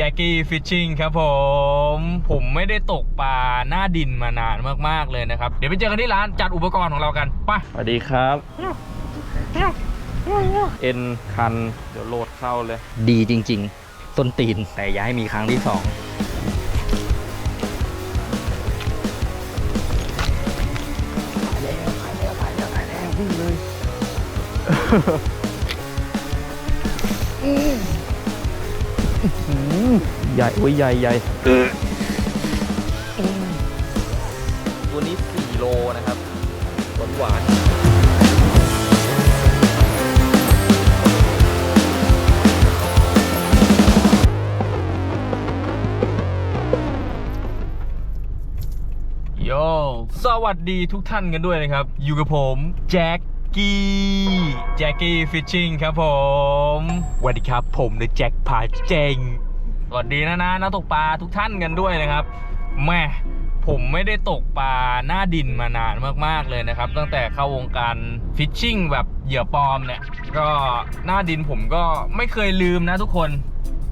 แจ็คกี้ฟิชชิ่งครับผม ผมไม่ได้ตกปลาหน้าดินมานานมากๆเลยนะครับ เดี๋ยวไปเจอกันที่ร้านจัดอุปกรณ์ของเรากันไปสวัสดีครับ เอ็นคัน เดี๋ยวโหลดเข้าเลย ดีจริง ๆ ต้นตีน แต่อย่าให้มีครั้งที่สอง ใหญ่โอ้ยใหญ่ใหญ่ตัวนี้ 4 โลนะครับหวานหวานโยสวัสดีทุกท่านกันด้วยนะครับ อยู่กับผมแจ็คกี้แจ็คกี้ฟิชชิ่งครับผมสวัสดีครับผมนะแจ็คพาเจง สวัสดีนะนะนักตกปลาทุกท่านกันด้วยนะครับแม่ผมไม่ได้ตกปลาหน้าดินมานานมากๆเลยนะครับ ตั้งแต่เข้าวงการฟิชชิ่งแบบเหยื่อปลอมเนี่ยก็หน้าดินผมก็ไม่เคยลืมนะทุกคน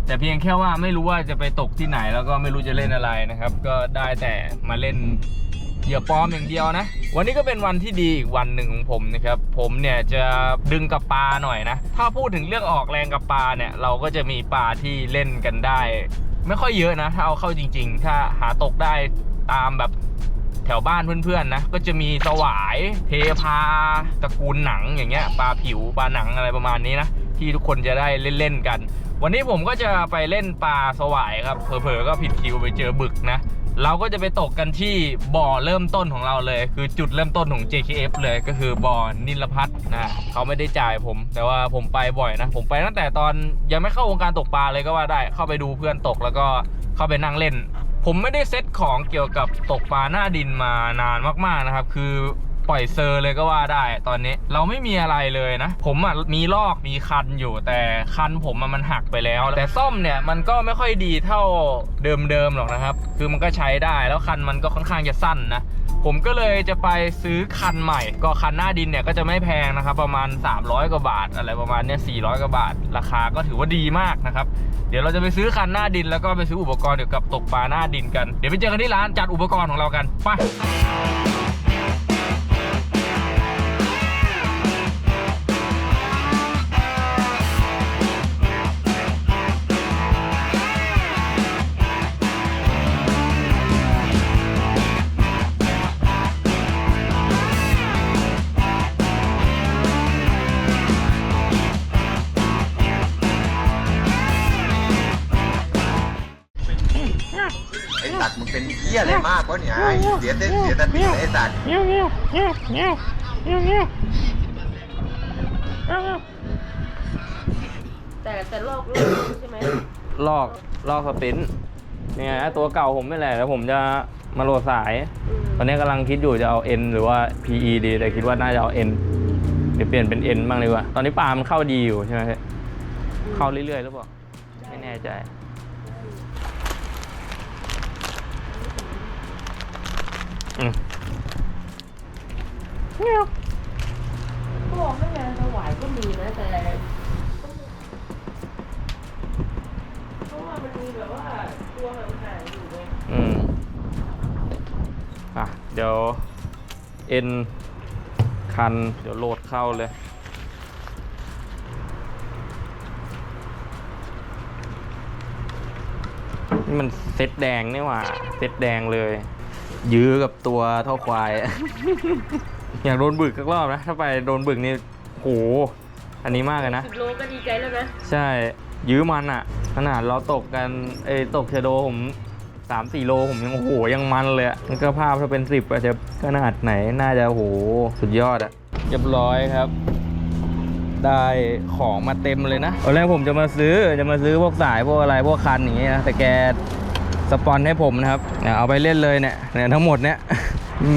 แต่เพียงแค่ว่าไม่รู้ว่าจะไปตกที่ไหนแล้วก็ไม่รู้จะเล่นอะไรนะครับ ก็ได้แต่มาเล่น เหยื่อปลอมอย่างเดียวนะ วันนี้ก็เป็นวันที่ดีอีกวันหนึ่งของผมนะครับ ผมเนี่ยจะดึงกับปลาหน่อยนะ ถ้าพูดถึงเรื่องออกแรงกับปลาเนี่ย เราก็จะมีปลาที่เล่นกันได้ ไม่ค่อยเยอะนะ ถ้าเอาเข้าจริง ๆ ถ้าหาตกได้ตามแบบแถวบ้านเพื่อนๆนะ ก็จะมีสวายเทพาตระกูลหนังอย่างเงี้ยปลาผิวปลาหนังอะไรประมาณนี้นะ ที่ทุกคนจะได้เล่นๆกัน วันนี้ผมก็จะไปเล่นปลาสวายครับเผลอๆก็ผิดคิวไปเจอบึกนะ เราก็จะไปตกกันที่บ่อเริ่มต้นของเราเลย คือจุดเริ่มต้นของ JKF เลยก็คือบ่อนิลพัฒน์นะเขาไม่ได้จ่ายผม แต่ว่าผมไปบ่อยนะ ผมไปตั้งแต่ตอนยังไม่เข้าวงการตกปลาเลยก็ว่าได้ เข้าไปดูเพื่อนตกแล้วก็เข้าไปนั่งเล่น ผมไม่ได้เซ็ตของเกี่ยวกับตกปลาหน้าดินมานานมากๆนะครับ คือปล่อยเซอร์เลยก็ว่าได้ตอนนี้เราไม่มีอะไรเลยนะ ผมอะมีลอกมีคันอยู่ แต่คันผมมันหักไปแล้ว แต่ซ่อมเนี่ยมันก็ไม่ค่อยดีเท่าเดิมๆหรอกนะครับ คือมันก็ใช้ได้แล้วคันมันก็ค่อนข้างจะสั้นนะ ผมก็เลยจะไปซื้อคันใหม่ ก็คันหน้าดินเนี่ยก็จะไม่แพงนะครับ ประมาณ 300 กว่าบาท อะไรประมาณเนี้ย400 กว่าบาท ราคาก็ถือว่าดีมากนะครับ เดี๋ยวเราจะไปซื้อคันหน้าดินแล้วก็ไปซื้ออุปกรณ์เกี่ยวกับตกปลาหน้าดินกัน เดี๋ยวไปเจอกันที่ร้านจัดอุปกรณ์ของเรากัน ไป เป็นเหี้ยอะไรมากวะเนี่ยไอ้เสียเต้นเสียตันไอ้ตัดแต่แต่ลอกลูกใช่ไหมลอกลอกสปรินท์เนี่ยตัวเก่าผมไม่แหละแล้วผมจะมาโหลดสายอืมตอนนี้กำลังคิดอยู่จะเอา N หรือว่า PE ดีแต่คิดว่าน่าจะเอา N เดี๋ยวเปลี่ยนเป็น N บ้างดีกว่า ตอนนี้ปลามันเข้าดีอยู่ใช่ไหมพี่เข้าเรื่อยๆหรือเปล่าไม่แน่ใจ อืมก็บอกไม่งานถวายก็มีนะแต่เพราะว่ามันมีแบบว่าตัวห่างๆอยู่ไงอืมอะเดี๋ยว N คัน เดี๋ยวโหลดเข้าเลยนี่มันเซตแดงนี่หว่า เซตแดงเลย ยื้อกับตัวเท่าควาย อยากโดนบึกสักรอบนะ ถ้าไปโดนบึกนี่โหอันนี้มากเลยนะ สิบโลก็ดีใจแล้วนะใช่ยื้อมันอะขนาดเราตกกันเอยตกเชโดผมสามสี่โลผมยังโอ้โหยังมันเลยอะมันก็ภาพถ้าเป็นสิบอาจจะขนาดไหนน่าจะโอ้โหสุดยอดอะเรียบร้อยครับ ได้ของมาเต็มเลยนะตอนแรกผมจะมาซื้อจะมาซื้อพวกสายพวกอะไรพวกคันอย่างเงี้ยนะแต่แก สปอนให้ผมนะครับเอาไปเล่นเลยเนี่ยเนี่ยทั้งหมดเนี่ย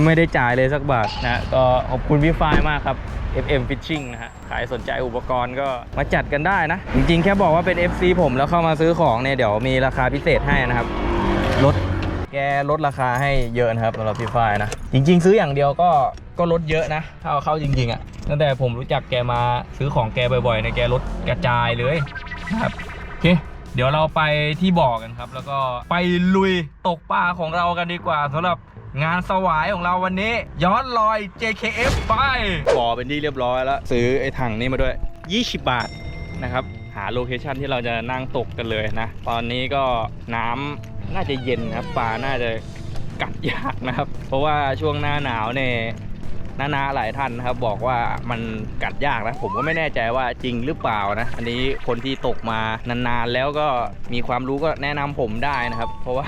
ไม่ได้จ่ายเลยสักบาทนะก็ขอบคุณพี่ฝ้ายมากครับ FM Fishing นะฮะใครสนใจอุปกรณ์ก็มาจัดกันได้นะ จริงๆ แค่บอกว่าเป็น FC ผมแล้วเข้ามาซื้อของเนี่ย เดี๋ยวมีราคาพิเศษให้นะครับ ลดแกลดราคาให้เยอะนะครับสำหรับพี่ฝ้ายนะ จริง ๆ ซื้ออย่างเดียวก็ก็ลดเยอะนะ ถ้าเอาเข้าจริงๆอะ่ะตั้งแต่ผมรู้จักแกมาซื้อของแกบ่อยๆเนี่ยแกลดกระจายเลยนะครับโอเค ดี๋ยวเราไปที่บ่อกันครับ แล้วก็ไปลุยตกปลาของเรากันดีกว่าสำหรับงานสวายของเราวันนี้ ย้อนรอย JKF ไปบ่อเป็นที่เรียบร้อยแล้ว ซื้อไอ้ถังนี้มาด้วย 20 บาทนะครับ หาโลเคชันที่เราจะนั่งตกกันเลยนะ ตอนนี้ก็น้ำน่าจะเย็นครับปลาน่าจะกัดยากนะครับ เพราะว่าช่วงหน้าหนาวเนี่ย นานาหลายท่านนะครับบอกว่ามันกัดยากนะผมก็ไม่แน่ใจว่าจริงหรือเปล่านะ อันนี้คนที่ตกมานานๆแล้วก็มีความรู้ก็แนะนำผมได้นะครับ เพราะว่า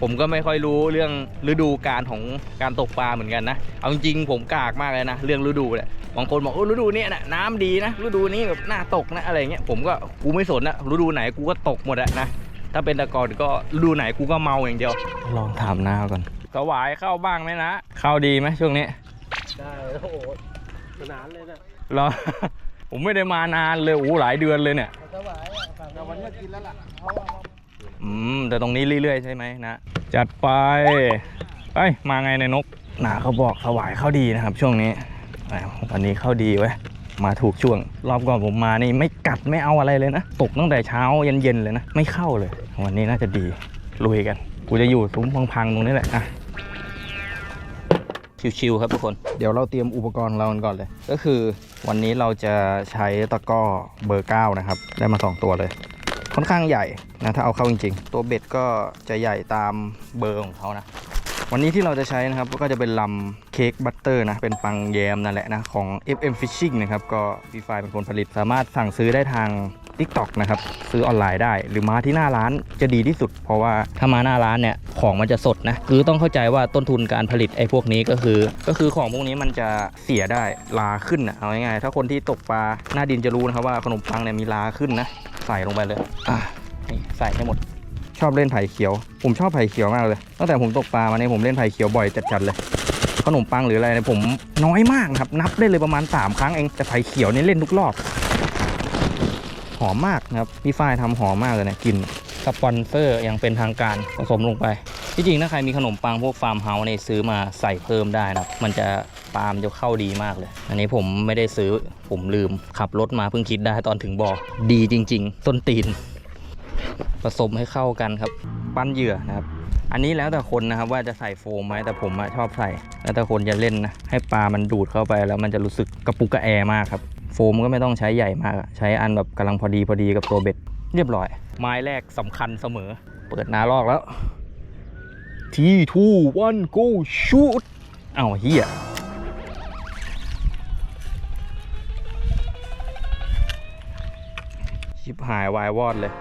ผมก็ไม่ค่อยรู้เรื่องฤดูการของการตกปลาเหมือนกันนะ เอาจริงๆผมกากมากเลยนะ เรื่องฤดูเนี่ยบางคนบอกโอ้ฤดูเนี้ยนะน้ำดีนะฤดูนี้แบบน่าตกนะอะไรเงี้ยผมก็กูไม่สนนะฤดูไหนกูก็ตกหมดอะนะถ้าเป็นแตะกอนก็ฤดูไหนกูก็เมาอย่างเดียว ลองถามน้าก่อนสวายเข้าบ้างไหมนะเข้าดีไหมช่วงนี้ ได้โอ้โหนานเลยนะเหรอ ผมไม่ได้มานานเลยโอ้โหหลายเดือนเลยเนี่ยสวายอะแต่วันนี้กินแล้วล่ะเพราะว่าอืม แต่ตรงนี้เรื่อยๆใช่ไหมนะ จัดไปไปมาไงในนก หนาเขาบอกสวายเข้าดีนะครับ ช่วงนี้อะวันนี้เข้าดีเว้ยมาถูกช่วง รอบก่อนผมมานี่ไม่กัดไม่เอาอะไรเลยนะ ตกตั้งแต่เช้าเย็นๆเลยนะ ไม่เข้าเลย วันนี้น่าจะดีลุยกัน กูจะอยู่ซุ้มพังๆตรงนี้แหละอะ ชิวๆครับทุกคน เดี๋ยวเราเตรียมอุปกรณ์เรากันก่อนเลย ก็คือวันนี้เราจะใช้ตะก้อเบอร์9นะครับ ได้มา 2 ตัวเลย ค่อนข้างใหญ่นะถ้าเอาเข้าจริง ๆ ตัวเบ็ดก็จะใหญ่ตามเบอร์ของเขานะ วันนี้ที่เราจะใช้นะครับก็จะเป็นลำเค้กบัตเตอร์นะ เป็นปังแยมนั่นแหละนะของ FM Fishing นะครับ ก็ฟีไฟเป็นคนผลิต สามารถสั่งซื้อได้ทาง TikTok นะครับซื้อออนไลน์ได้ หรือมาที่หน้าร้านจะดีที่สุด เพราะว่าถ้ามาหน้าร้านเนี่ยของมันจะสดนะคือต้องเข้าใจว่าต้นทุนการผลิตไอ้พวกนี้ก็คือ ก็คือของพวกนี้มันจะเสียได้ลาขึ้นนะเอาง่ายๆถ้าคนที่ตกปลาหน้าดินจะรู้นะครับว่าขนมปังเนี่ยมีลาขึ้นนะใส่ลงไปเลยอะใส่ให้หมดชอบเล่นไผ่เขียว ผมชอบไผ่เขียวมากเลย ตั้งแต่ผมตกปลามาเนี่ยผมเล่นไผ่เขียวบ่อยจัดๆเลย ขนมปังหรืออะไรเนี่ยผมน้อยมากครับ นับได้เลยประมาณ 3 ครั้งเอง แต่ไผ่เขียวเนี่ยเล่นทุกรอบ หอมมากนะครับพี่ฝ้ายทำหอมมากเลยเนี่ยกลิ่นสปอนเซอร์อย่างเป็นทางการผสมลงไปที่จริงถ้าใครมีขนมปังพวกฟาร์มเฮาส์เนี่ยซื้อมาใส่เพิ่มได้นะมันจะปาล์มจะเข้าดีมากเลย อันนี้ผมไม่ได้ซื้อผมลืมขับรถมาเพิ่งคิดได้ตอนถึงบ่อดีจริง ๆ ต้นตีน ผสมให้เข้ากันครับ ปั้นเหยื่อนะครับ อันนี้แล้วแต่คนนะครับว่าจะใส่โฟมไหมแต่ผมชอบใส่ แล้วแต่คนจะเล่นนะให้ปลามันดูดเข้าไปแล้วมันจะรู้สึกกระปุกกระแอมากครับ มก็ไม่ต้องใช้ใหญ่มาก ใช้อันแบบกำลังพอดีพอดีกับตัวเบ็ด เรียบร้อย ไม้แรกสำคัญเสมอ เปิดนาลอกแล้วทีทูวันโกชูดเอาเฮียชิบหายวายวอดเลย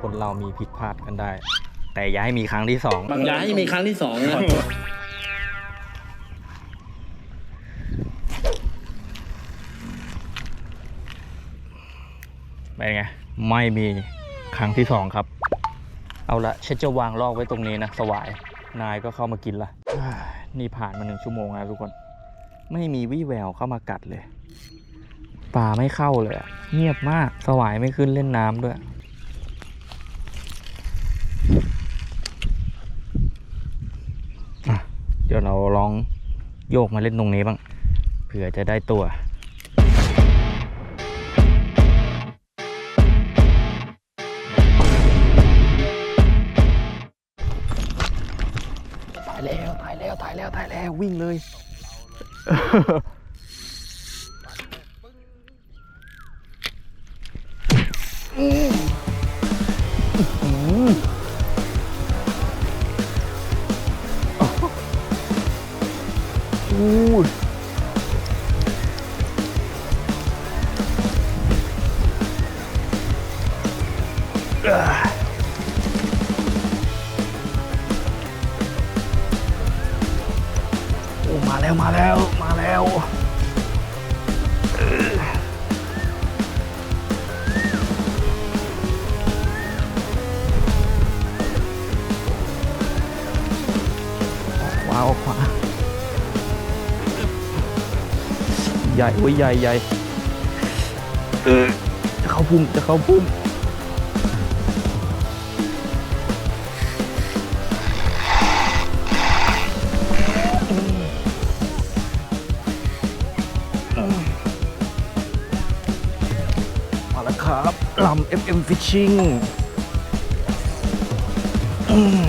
คนเรามีผิดพลาดกันได้ แต่อย่าให้มีครั้งที่สองอย่าให้มีครั้งที่สองนะ เป็น ไม่มีครั้งที่สองครับ เอาละฉันจะวางลอกไว้ตรงนี้นะ สวาย นายก็เข้ามากินละนี่ผ่านมาหนึ่งชั่วโมงแล้วทุกคน ไม่มีวี่แววเข้ามากัดเลยปลาไม่เข้าเลยอะเงียบมากสวายไม่ขึ้นเล่นน้ำด้วย เดี๋ยวเราลองโยกมาเล่นตรงนี้บ้าง เผื่อจะได้ตัว แล้ววิ่งเลย อู้ยโอ้มา แล้วมาแล้วมาแล้วเออออกขวาออกขวาใหญ่โอ้ยใหญ่ใหญ่เออจะเข้าพุ่มจะเข้าพุ่ม FM Fishing อืม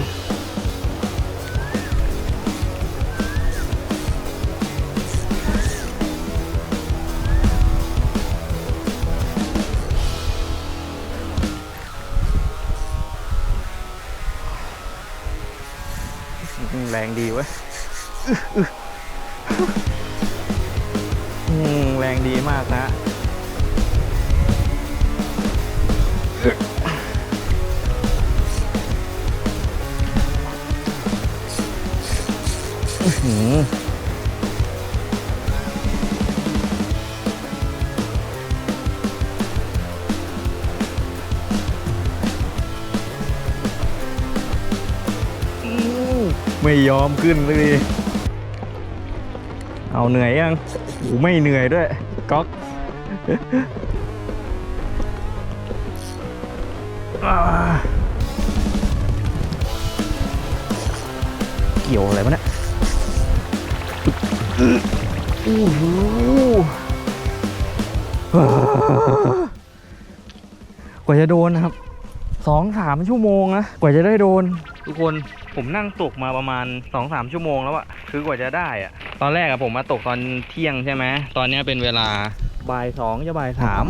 ยอมขึ้นเลยเอาเหนื่อยยังโอ้ไม่เหนื่อยด้วย ก๊อกเกี่ยวอะไรวะเนี่ยอู้หูกว่าจะโดนนะครับสองสามชั่วโมงนะ กว่าจะได้โดน ทุกคน ผมนั่งตกมาประมาณ2อสามชั่วโมงแล้วอะคือกว่าจะได้อะตอนแรกอะผมมาตกตอนเที่ยงใช่ไหมตอนเนี้ยเป็นเวลาบ่ายสองจะบ่ายสาม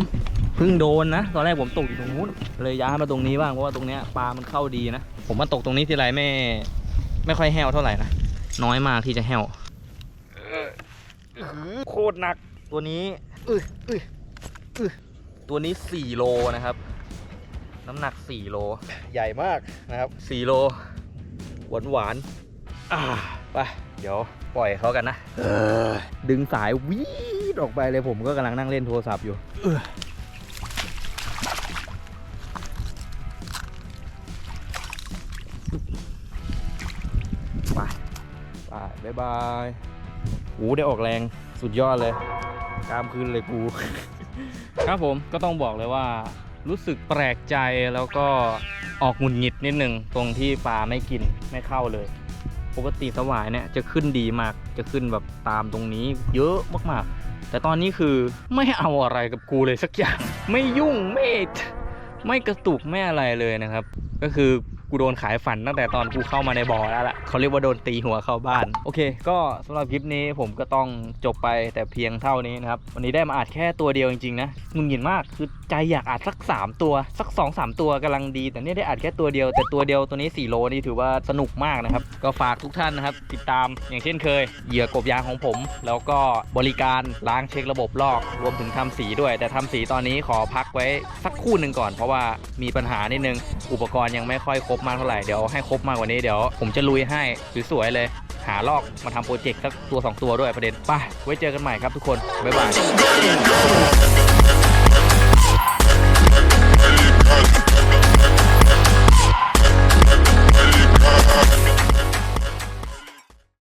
เพิ่งโดนนะตอนแรกผมตกอยู่ตรงนู้นเลยย้ายมาตรงนี้บ้างเพราะว่าตรงเนี้ยปลามันเข้าดีนะผมมาตกตรงนี้ทีไรไม่ไม่ค่อยแห้วเท่าไหร่นะน้อยมากที่จะแห้วโคตรหนักตัวนี้อึอึอึตัวนี้4โลนะครับ น้ำหนัก4โลใหญ่มากนะครับ4โล หวานหวานๆอ่าไปเดี๋ยวปล่อยเขากันนะดึงสายวีดออกไปเลยผมก็กำลังนั่งเล่นโทรศัพท์อยู่เออไปไปบ๊ายบายโอ้ได้ออกแรงสุดยอดเลยกล้ามขึ้นเลยกู ครับผมก็ต้องบอกเลยว่า รู้สึกแปลกใจแล้วก็ออกหงุดหงิดนิดนึงตรงที่ปลาไม่กินไม่เข้าเลย ปกติสวายเนี่ยจะขึ้นดีมากจะขึ้นแบบตามตรงนี้เยอะมากๆ แต่ตอนนี้คือไม่เอาอะไรกับกูเลยสักอย่าง ไม่ยุ่งไม่ไม่กระตุกไม่อะไรเลยนะครับ ก็คือ กูโดนขายฝันตั้งแต่ตอนกูเข้ามาในบ่อแล้วล่ะเขาเรียกว่าโดนตีหัวเข้าบ้าน โอเค ก็สำหรับคลิปนี้ผมก็ต้องจบไปแต่เพียงเท่านี้นะครับ วันนี้ได้มาอัดแค่ตัวเดียวจริงๆนะหงุนหงิดมากคือใจอยากอัดสัก 3 ตัวสัก 2 3 ตัวกำลังดี แต่เนี่ยได้อัดแค่ตัวเดียว แต่ตัวเดียวตัวนี้4โลนี่ถือว่าสนุกมากนะครับ ก็ฝากทุกท่านนะครับ ติดตามอย่างเช่นเคย เหยื่อกบยางของผม แล้วก็บริการล้างเช็คระบบลอก รวมถึงทำสีด้วย แต่ทำสีตอนนี้ขอพักไว้สักคู่หนึ่งก่อน เพราะว่ามีปัญหานิดนึงอุปกรณ์ยังไม่ค่อยครบมากเท่าไหร่ เดี๋ยวให้ครบมากกว่านี้เดี๋ยวผมจะลุยให้สวยๆเลย หาลอกมาทำโปรเจกต์สักตัว 2 ตัวด้วยประเด็นไป่ะไว้เจอกันใหม่ครับทุกคน บ๊ายบาย